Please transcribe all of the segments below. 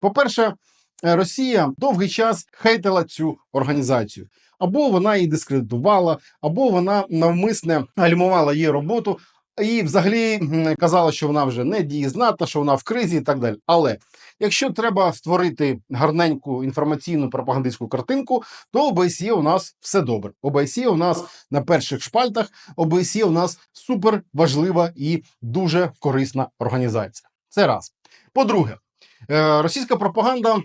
По-перше, е, Росія довгий час хейтила цю організацію. Або вона її дискредитувала, або вона навмисне гальмувала її роботу і взагалі казала, що вона вже не дієздатна, що вона в кризі і так далі. Але якщо треба створити гарненьку інформаційну пропагандистську картинку, то ОБСЄ у нас все добре. ОБСЄ у нас на перших шпальтах, ОБСЄ у нас супер важлива і дуже корисна організація. Це раз. По-друге, російська пропаганда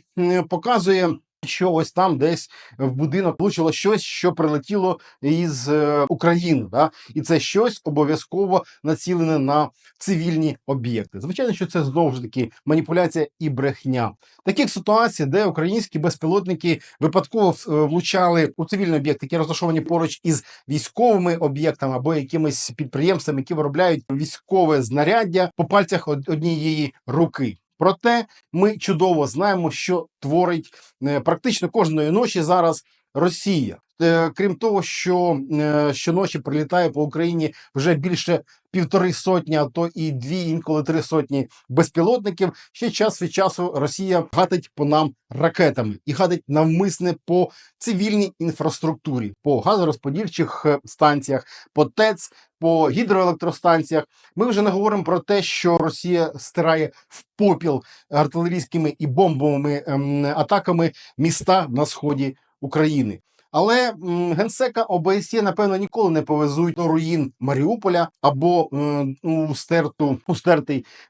показує. Що ось там десь в будинок влучило щось, що прилетіло із е, України, да? і це щось обов'язково націлене на цивільні об'єкти. Звичайно, що це знову ж таки маніпуляція і брехня. Таких ситуацій, де українські безпілотники випадково е, влучали у цивільні об'єкти, які розташовані поруч із військовими об'єктами або якимись підприємствами, які виробляють військове знаряддя по пальцях од- однієї руки. Проте ми чудово знаємо, що творить е, практично кожної ночі зараз Росія. Е, Крім того, що е, щоночі прилітає по Україні вже більше півтори сотні, а то і дві, інколи три сотні безпілотників. Ще час від часу Росія гатить по нам ракетами і гатить навмисне по цивільній інфраструктурі, по газорозподільчих е, станціях, по ТЕЦ, по гідроелектростанціях. Ми вже не говоримо про те, що Росія стирає в попіл артилерійськими і бомбовими ем, атаками міста на сході України. Але м, генсека ОБСЄ, напевно, ніколи не повезуть до руїн Маріуполя або е, у стерту у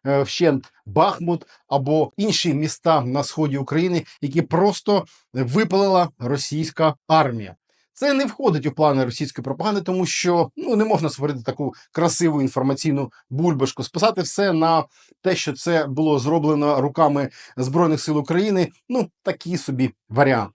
е, вщент Бахмут або інші міста на сході України, які просто випалила російська армія. Це не входить у плани російської пропаганди, тому що ну не можна створити таку красиву інформаційну бульбашку, списати все на те, що це було зроблено руками збройних сил України. Ну такий собі варіант.